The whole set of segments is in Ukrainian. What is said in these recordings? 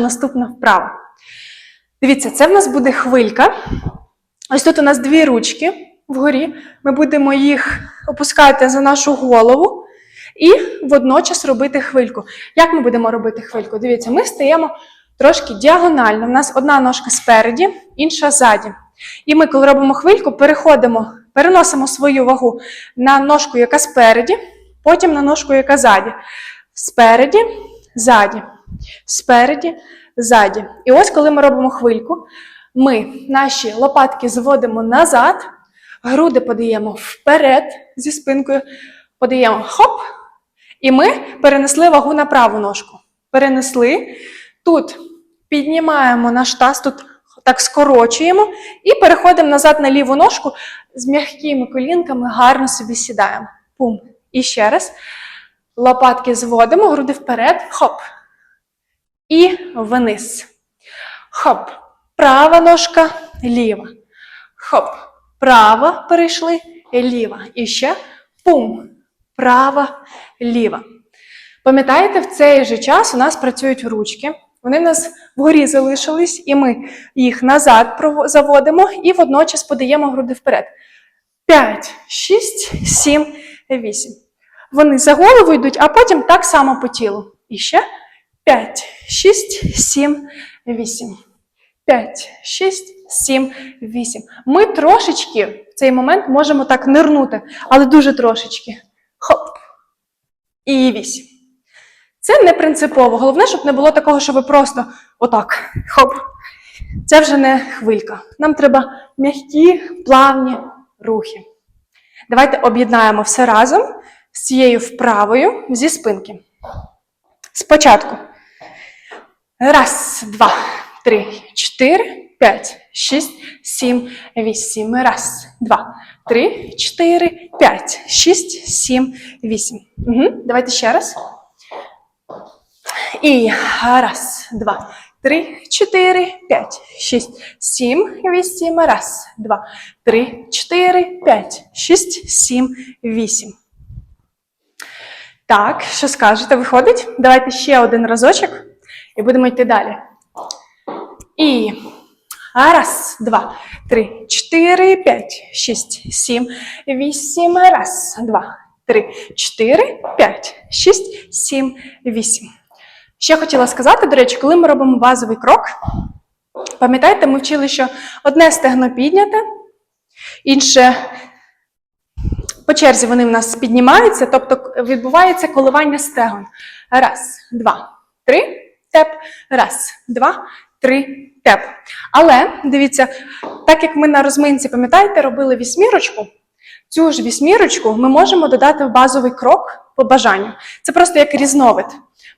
Наступна вправа. Дивіться, це в нас буде хвилька. Ось тут у нас дві ручки вгорі. Ми будемо їх опускати за нашу голову і водночас робити хвильку. Як ми будемо робити хвильку? Дивіться, ми стаємо трошки діагонально. У нас одна ножка спереді, інша ззаді. І ми, коли робимо хвильку, переходимо, переносимо свою вагу на ножку, яка спереді, потім на ножку, яка ззаді. Спереді, ззаді, спереді, ззаді. І ось, коли ми робимо хвильку, ми наші лопатки зводимо назад, груди подаємо вперед зі спинкою, подаємо хоп, і ми перенесли вагу на праву ножку. Перенесли. Тут піднімаємо наш таз, тут так скорочуємо і переходимо назад на ліву ножку з м'якими колінками, гарно собі сідаємо. Пум. І ще раз. Лопатки зводимо, груди вперед, хоп. І вниз. Хоп. Права ножка, ліва. Хоп. Права перейшли, ліва. І ще пум. Права, ліва. Пам'ятаєте, в цей же час у нас працюють ручки. Вони в нас вгорі залишились, і ми їх назад заводимо і водночас подаємо груди вперед. 5, 6, 7, 8. Вони за голову йдуть, а потім так само по тілу. І ще 5, 6, 7, 8. 5, 6, 7, 8. Ми трошечки в цей момент можемо так нирнути, але дуже трошечки. Хоп. І 8. Це не принципово. Головне, щоб не було такого, що ви просто отак. Хоп. Це вже не хвилька. Нам треба м'які, плавні рухи. Давайте об'єднаємо все разом з цією вправою зі спинки. Спочатку. Раз, два, три, чотири, п'ять, шість, сім, вісім. Раз, два, три, чотири, п'ять, шість, сім, вісім. Угу. Давайте ще раз. І раз, два, три, чотири, п'ять, шість, сім, вісім. Раз, два, три, чотири, п'ять, шість, сім, вісім. Так, що скажете? Виходить? Давайте ще один разочок і будемо йти далі. І раз, два, три, чотири, п'ять, шість, сім, вісім. Раз, два, три, чотири, п'ять, шість, сім, вісім. Ще хотіла сказати, до речі, коли ми робимо базовий крок, пам'ятаєте, ми вчили, що одне стегно підняте, інше по черзі вони в нас піднімаються, тобто відбувається коливання стегон. Раз, два, три, теп. Раз, два, три, теп. Але дивіться, так як ми на розминці, пам'ятаєте, робили вісьмірочку, цю ж вісьмірочку ми можемо додати в базовий крок по бажанню. Це просто як різновид.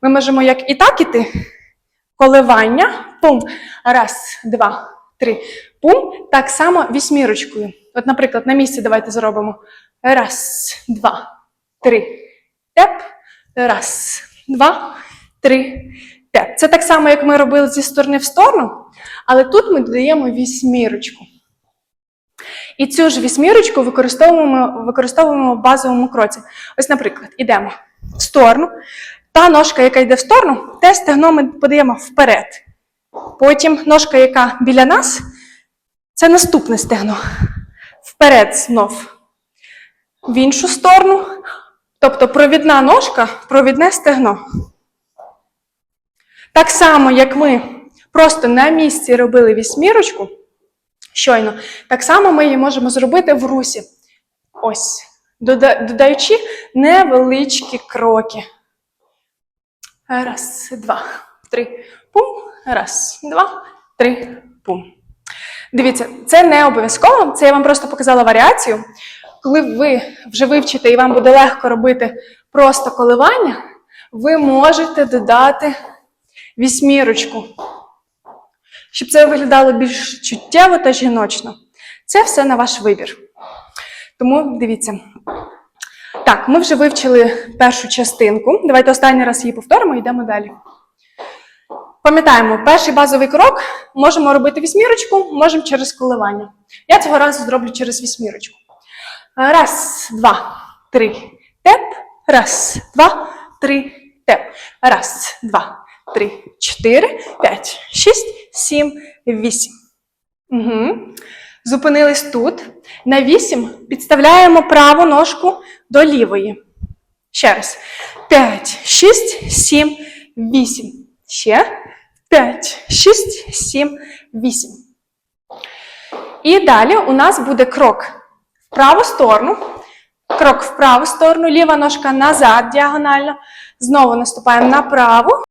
Ми можемо як і так іти. Коливання. Пум. Раз, два, три. Пум. Так само вісьмірочкою. От, наприклад, на місці давайте зробимо. Раз, два, три. Теп. Раз, два, три. Теп. Це так само, як ми робили зі сторони в сторону, але тут ми додаємо вісьмірочку. І цю ж вісьмірочку використовуємо, використовуємо в базовому кроці. Ось, наприклад, ідемо в сторону. Та ножка, яка йде в сторону, те стегно ми подаємо вперед. Потім ножка, яка біля нас, це наступне стегно. Вперед знов. В іншу сторону. Тобто провідна ножка, провідне стегно. Так само, як ми просто на місці робили вісьмірочку, щойно, так само ми її можемо зробити в русі. Ось, додаючи невеличкі кроки. Раз, два, три, пум. Раз, два, три, пум. Дивіться, це не обов'язково, це я вам просто показала варіацію. Коли ви вже вивчите і вам буде легко робити просто коливання, ви можете додати вісьмірочку, щоб це виглядало більш чуттєво та жіночно. Це все на ваш вибір. Тому дивіться. Так, ми вже вивчили першу частинку. Давайте останній раз її повторимо і йдемо далі. Пам'ятаємо, перший базовий крок можемо робити вісьмірочку, можемо через коливання. Я цього разу зроблю через вісьмірочку. Раз, два, три, теп. Раз, два, три, теп. Раз, два, три, чотири, п'ять, шість, сім, вісім. Угу. Зупинились тут. На вісім підставляємо праву ножку до лівої. Ще раз. П'ять, шість, сім, вісім. Ще. П'ять, шість, сім, вісім. І далі у нас буде крок в праву сторону. Крок в праву сторону, ліва ножка назад діагонально. Знову наступаємо на праву.